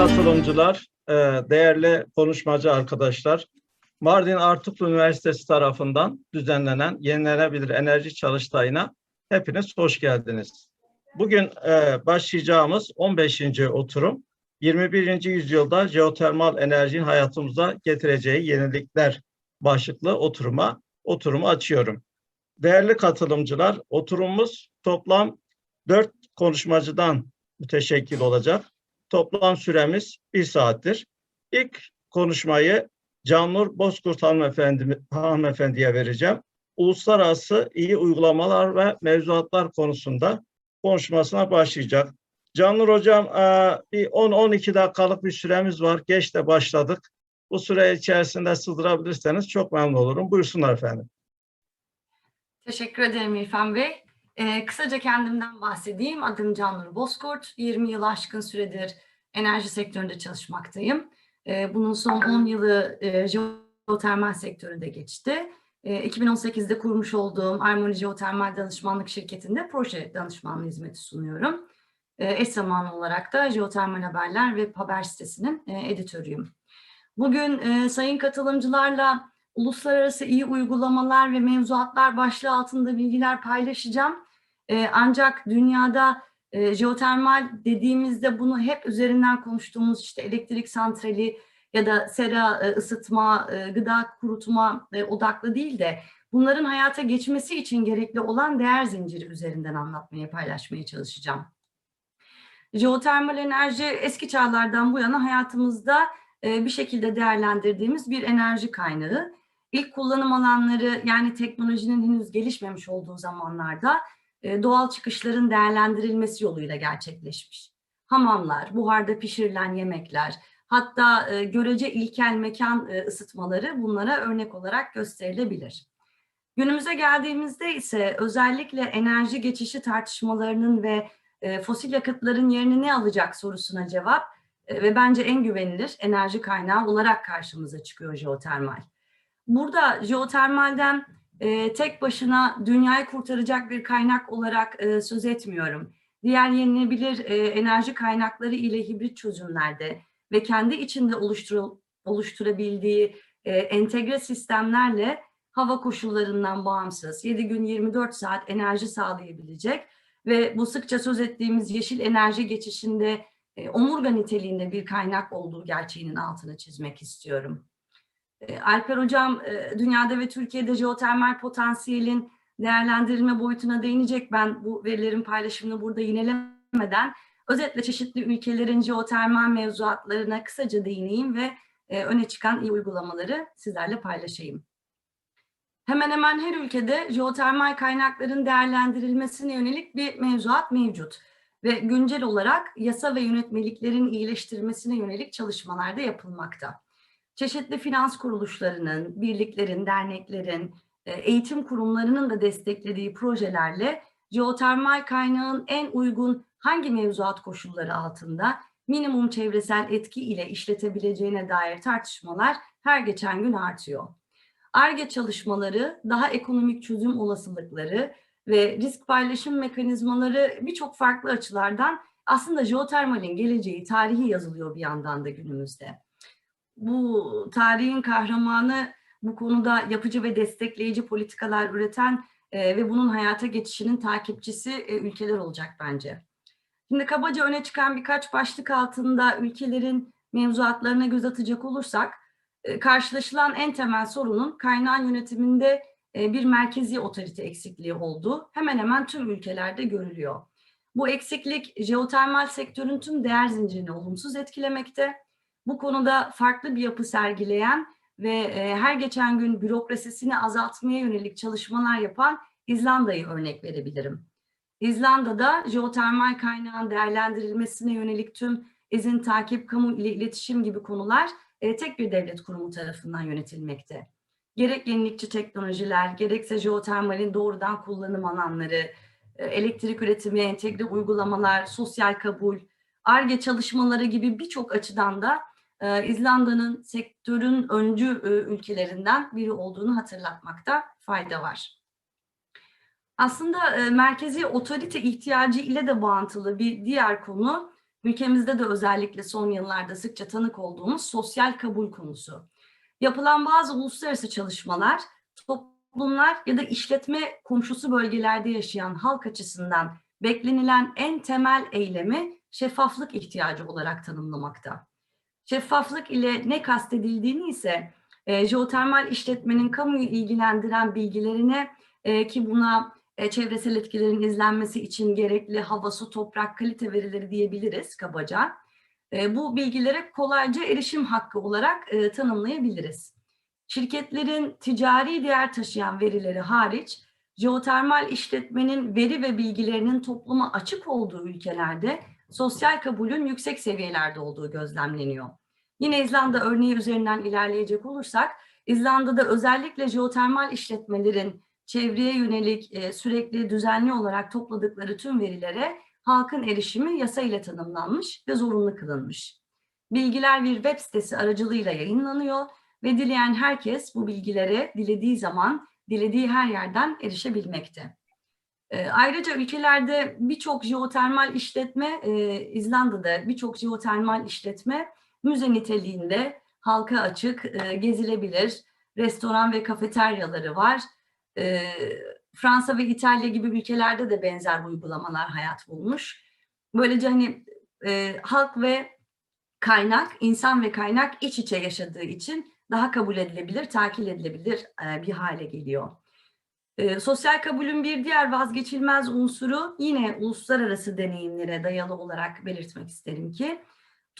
katılımcılar, e, değerli konuşmacı arkadaşlar, Mardin Artuklu Üniversitesi tarafından düzenlenen Yenilenebilir Enerji Çalıştayı'na hepiniz hoş geldiniz. Bugün e, başlayacağımız 15. oturum, 21. yüzyılda jeotermal enerjinin hayatımıza getireceği yenilikler başlıklı oturuma oturumu açıyorum. Değerli katılımcılar, oturumumuz toplam 4 konuşmacıdan müteşekkil olacak. Toplam süremiz bir saattir. İlk konuşmayı Cannur Bozkurt hanımefendi, hanımefendiye vereceğim. Uluslararası iyi uygulamalar ve mevzuatlar konusunda konuşmasına başlayacak. Cannur Hocam e, bir 10-12 dakikalık bir süremiz var. Geç de başladık. Bu süre içerisinde sığdırabilirseniz çok memnun olurum. Buyursunlar efendim. Teşekkür ederim İrfan Bey. Ee, kısaca kendimden bahsedeyim. Adım Cannur Bozkurt. 20 yıl aşkın süredir enerji sektöründe çalışmaktayım. Ee, bunun son 10 yılı e, jeotermal sektöründe geçti. Ee, 2018'de kurmuş olduğum Armoni Jeotermal Danışmanlık Şirketi'nde proje danışmanlığı hizmeti sunuyorum. Ee, eş zamanlı olarak da Jeotermal Haberler ve Haber sitesinin e, editörüyüm. Bugün e, sayın katılımcılarla uluslararası iyi uygulamalar ve mevzuatlar başlığı altında bilgiler paylaşacağım. Ee, ancak dünyada e, jeotermal dediğimizde bunu hep üzerinden konuştuğumuz işte elektrik santrali ya da sera e, ısıtma, e, gıda kurutma e, odaklı değil de bunların hayata geçmesi için gerekli olan değer zinciri üzerinden anlatmaya, paylaşmaya çalışacağım. Jeotermal enerji eski çağlardan bu yana hayatımızda e, bir şekilde değerlendirdiğimiz bir enerji kaynağı. İlk kullanım alanları yani teknolojinin henüz gelişmemiş olduğu zamanlarda doğal çıkışların değerlendirilmesi yoluyla gerçekleşmiş. Hamamlar, buharda pişirilen yemekler, hatta e, görece ilkel mekan e, ısıtmaları bunlara örnek olarak gösterilebilir. Günümüze geldiğimizde ise özellikle enerji geçişi tartışmalarının ve e, fosil yakıtların yerini ne alacak sorusuna cevap e, ve bence en güvenilir enerji kaynağı olarak karşımıza çıkıyor jeotermal. Burada jeotermalden e, tek başına dünyayı kurtaracak bir kaynak olarak e, söz etmiyorum. Diğer yenilebilir e, enerji kaynakları ile hibrit çözümlerde ve kendi içinde oluştur oluşturabildiği e, entegre sistemlerle hava koşullarından bağımsız 7 gün 24 saat enerji sağlayabilecek ve bu sıkça söz ettiğimiz yeşil enerji geçişinde e, omurga niteliğinde bir kaynak olduğu gerçeğinin altını çizmek istiyorum. E, Alper Hocam e, dünyada ve Türkiye'de jeotermal potansiyelin değerlendirilme boyutuna değinecek. Ben bu verilerin paylaşımını burada yinelemeden özetle çeşitli ülkelerin jeotermal mevzuatlarına kısaca değineyim ve e, öne çıkan iyi uygulamaları sizlerle paylaşayım. Hemen hemen her ülkede jeotermal kaynakların değerlendirilmesine yönelik bir mevzuat mevcut ve güncel olarak yasa ve yönetmeliklerin iyileştirilmesine yönelik çalışmalar da yapılmakta çeşitli finans kuruluşlarının, birliklerin, derneklerin, e, eğitim kurumlarının da desteklediği projelerle jeotermal kaynağın en uygun hangi mevzuat koşulları altında minimum çevresel etki ile işletebileceğine dair tartışmalar her geçen gün artıyor. ARGE çalışmaları, daha ekonomik çözüm olasılıkları ve risk paylaşım mekanizmaları birçok farklı açılardan aslında jeotermalin geleceği tarihi yazılıyor bir yandan da günümüzde bu tarihin kahramanı bu konuda yapıcı ve destekleyici politikalar üreten e, ve bunun hayata geçişinin takipçisi e, ülkeler olacak bence. Şimdi kabaca öne çıkan birkaç başlık altında ülkelerin mevzuatlarına göz atacak olursak, e, karşılaşılan en temel sorunun kaynağın yönetiminde e, bir merkezi otorite eksikliği olduğu hemen hemen tüm ülkelerde görülüyor. Bu eksiklik jeotermal sektörün tüm değer zincirini olumsuz etkilemekte bu konuda farklı bir yapı sergileyen ve e, her geçen gün bürokrasisini azaltmaya yönelik çalışmalar yapan İzlanda'yı örnek verebilirim. İzlanda'da jeotermal kaynağın değerlendirilmesine yönelik tüm izin takip, kamu ile iletişim gibi konular e, tek bir devlet kurumu tarafından yönetilmekte. Gerek yenilikçi teknolojiler, gerekse jeotermalin doğrudan kullanım alanları, e, elektrik üretimi, entegre uygulamalar, sosyal kabul, ARGE çalışmaları gibi birçok açıdan da e, İzlanda'nın sektörün öncü e, ülkelerinden biri olduğunu hatırlatmakta fayda var. Aslında e, merkezi otorite ihtiyacı ile de bağıntılı bir diğer konu ülkemizde de özellikle son yıllarda sıkça tanık olduğumuz sosyal kabul konusu. Yapılan bazı uluslararası çalışmalar toplumlar ya da işletme komşusu bölgelerde yaşayan halk açısından beklenilen en temel eylemi şeffaflık ihtiyacı olarak tanımlamakta. Şeffaflık ile ne kastedildiğini ise e, jeotermal işletmenin kamuyu ilgilendiren bilgilerine e, ki buna e, çevresel etkilerin izlenmesi için gerekli hava, su, toprak, kalite verileri diyebiliriz kabaca. E, bu bilgilere kolayca erişim hakkı olarak e, tanımlayabiliriz. Şirketlerin ticari değer taşıyan verileri hariç, jeotermal işletmenin veri ve bilgilerinin topluma açık olduğu ülkelerde sosyal kabulün yüksek seviyelerde olduğu gözlemleniyor. Yine İzlanda örneği üzerinden ilerleyecek olursak, İzlanda'da özellikle jeotermal işletmelerin çevreye yönelik e, sürekli düzenli olarak topladıkları tüm verilere halkın erişimi yasa ile tanımlanmış ve zorunlu kılınmış. Bilgiler bir web sitesi aracılığıyla yayınlanıyor ve dileyen herkes bu bilgilere dilediği zaman, dilediği her yerden erişebilmekte. E, ayrıca ülkelerde birçok jeotermal işletme, e, İzlanda'da birçok jeotermal işletme müze niteliğinde halka açık, e, gezilebilir, restoran ve kafeteryaları var. E, Fransa ve İtalya gibi ülkelerde de benzer uygulamalar hayat bulmuş. Böylece hani e, halk ve kaynak, insan ve kaynak iç içe yaşadığı için daha kabul edilebilir, takip edilebilir e, bir hale geliyor. E, sosyal kabulün bir diğer vazgeçilmez unsuru yine uluslararası deneyimlere dayalı olarak belirtmek isterim ki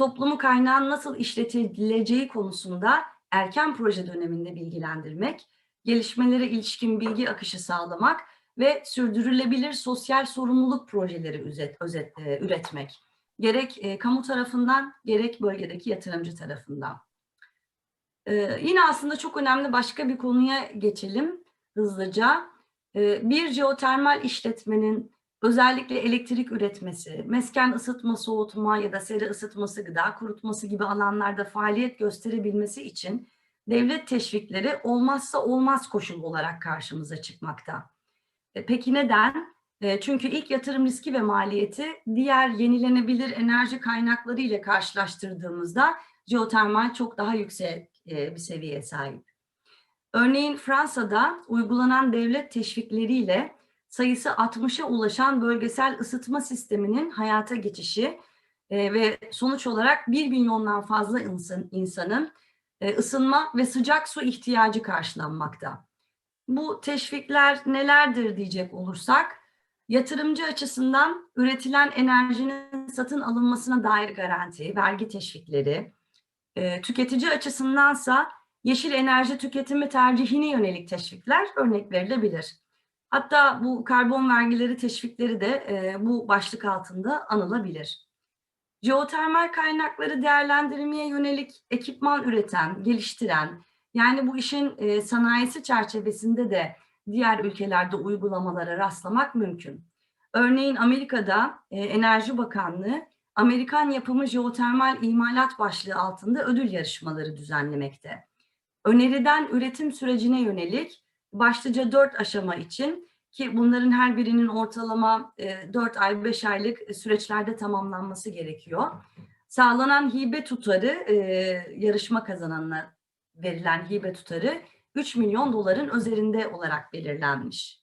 toplumu kaynağın nasıl işletileceği konusunda erken proje döneminde bilgilendirmek, gelişmelere ilişkin bilgi akışı sağlamak ve sürdürülebilir sosyal sorumluluk projeleri özet, özet, e, üretmek. Gerek e, kamu tarafından gerek bölgedeki yatırımcı tarafından. E, yine aslında çok önemli başka bir konuya geçelim hızlıca. E, bir jeotermal işletmenin özellikle elektrik üretmesi, mesken ısıtma, soğutma ya da sera ısıtması, gıda kurutması gibi alanlarda faaliyet gösterebilmesi için devlet teşvikleri olmazsa olmaz koşul olarak karşımıza çıkmakta. E, Peki neden? E, Çünkü ilk yatırım riski ve maliyeti diğer yenilenebilir enerji kaynakları ile karşılaştırdığımızda jeotermal çok daha yüksek e, bir seviyeye sahip. Örneğin Fransa'da uygulanan devlet teşvikleriyle sayısı 60'a ulaşan bölgesel ısıtma sisteminin hayata geçişi e, ve sonuç olarak 1 milyondan fazla insan, insanın e, ısınma ve sıcak su ihtiyacı karşılanmakta. Bu teşvikler nelerdir diyecek olursak, yatırımcı açısından üretilen enerjinin satın alınmasına dair garanti, vergi teşvikleri, e, tüketici açısındansa yeşil enerji tüketimi tercihine yönelik teşvikler örnek verilebilir. Hatta bu karbon vergileri teşvikleri de e, bu başlık altında anılabilir. Jeotermal kaynakları değerlendirmeye yönelik ekipman üreten, geliştiren, yani bu işin e, sanayisi çerçevesinde de diğer ülkelerde uygulamalara rastlamak mümkün. Örneğin Amerika'da e, Enerji Bakanlığı Amerikan yapımı jeotermal imalat başlığı altında ödül yarışmaları düzenlemekte. Öneriden üretim sürecine yönelik başlıca dört aşama için ki bunların her birinin ortalama e, 4 ay 5 aylık süreçlerde tamamlanması gerekiyor. Sağlanan hibe tutarı e, yarışma kazananına verilen hibe tutarı 3 milyon doların üzerinde olarak belirlenmiş.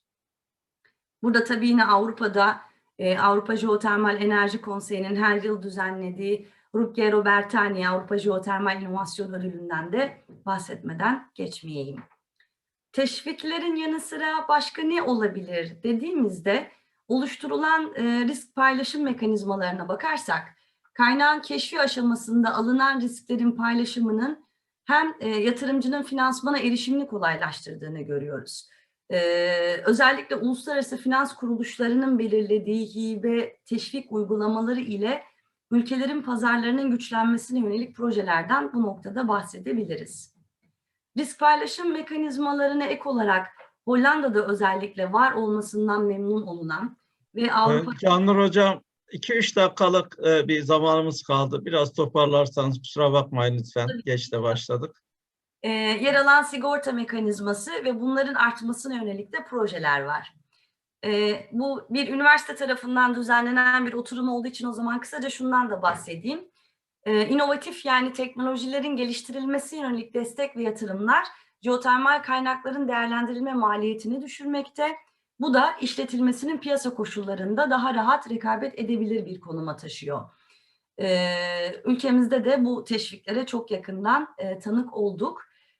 Burada tabii yine Avrupa'da e, Avrupa Jeotermal Enerji Konseyi'nin her yıl düzenlediği Ruggero Bertani Avrupa Jeotermal İnovasyon Ödülü'nden de bahsetmeden geçmeyeyim. Teşviklerin yanı sıra başka ne olabilir dediğimizde oluşturulan e, risk paylaşım mekanizmalarına bakarsak kaynağın keşfi aşamasında alınan risklerin paylaşımının hem e, yatırımcının finansmana erişimini kolaylaştırdığını görüyoruz. E, özellikle uluslararası finans kuruluşlarının belirlediği hibe teşvik uygulamaları ile ülkelerin pazarlarının güçlenmesine yönelik projelerden bu noktada bahsedebiliriz. Risk paylaşım mekanizmalarına ek olarak Hollanda'da özellikle var olmasından memnun olunan ve Avrupa... Canlar Hocam 2-3 dakikalık e, bir zamanımız kaldı. Biraz toparlarsanız kusura bakmayın lütfen. Geç de başladık. e, yer alan sigorta mekanizması ve bunların artmasına yönelik de projeler var. E, bu bir üniversite tarafından düzenlenen bir oturum olduğu için o zaman kısaca şundan da bahsedeyim. E, inovatif yani teknolojilerin geliştirilmesi yönelik destek ve yatırımlar jeotermal kaynakların değerlendirilme maliyetini düşürmekte. Bu da işletilmesinin piyasa koşullarında daha rahat rekabet edebilir bir konuma taşıyor. Ee, ülkemizde de bu teşviklere çok yakından e, tanık olduk.